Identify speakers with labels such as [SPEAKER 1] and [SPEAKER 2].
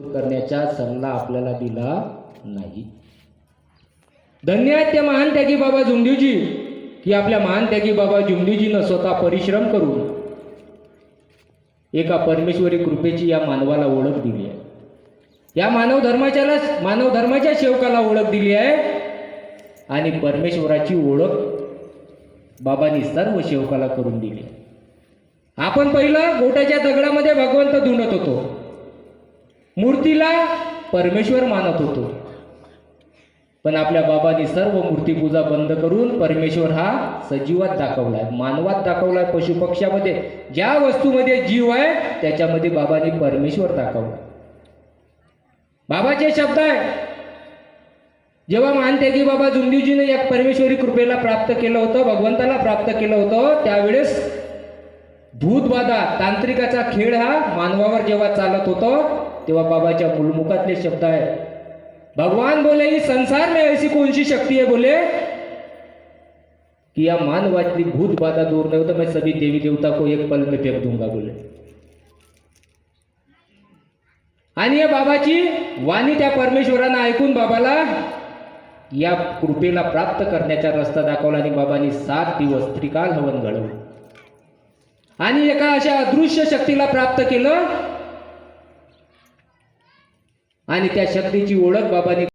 [SPEAKER 1] करण्याचा सल्ला आपल्याला दिला नाही. धन्य आहेत त्या महान त्यागी बाबा झुंडीजी की आपल्या महान त्यागी बाबा झुंडीजीनं स्वतः परिश्रम करून एका परमेश्वरी कृपेची या मानवाला ओळख दिली आहे. या मानव धर्माच्याला मानव धर्माच्या सेवकाला ओळख दिली आहे आणि परमेश्वराची ओळख बाबांनी सर्व सेवकाला करून दिली आहे. आपण पहिलं गोट्याच्या दगडामध्ये भगवंत धुंडत होतो. मूर्तीला परमेश्वर मानत होतो. पण आपल्या बाबांनी सर्व मूर्तीपूजा बंद करून परमेश्वर हा सजीवात दाखवलाय मानवात दाखवलाय पशुपक्ष्यामध्ये. ज्या वस्तूमध्ये जीव आहे त्याच्यामध्ये बाबांनी परमेश्वर दाखवला बाबाचे शब्द आहे. जेव्हा मानते की बाबा जुंदीजीने या परमेश्वरी कृपेला प्राप्त केलं होतं भगवंताला प्राप्त केलं होतं त्यावेळेस भूतबाधा तांत्रिकाचा खेळ हा मानवावर जेव्हा चालत होतो तेव्हा बाबाच्या मुलमुखातले शब्द आहे भगवान बोले ही संसार में ऐसी कौन सी शक्ती आहे बोले कि या मानवातली भूत बाधा दूर नहीं हो मैं सभी देवी देवता को एक पल में फेंक दूंगा बोले. आणि या बाबाची वाणी त्या परमेश्वरानं ऐकून बाबाला या कृपेला प्राप्त करण्याचा रस्ता दाखवला आणि बाबांनी सात दिवस त्रिकाल हवन घडवलं. आणि एका अशा अदृश्य शक्तीला प्राप्त केलं. आणि त्या शक्तीची ओळख बाबांनी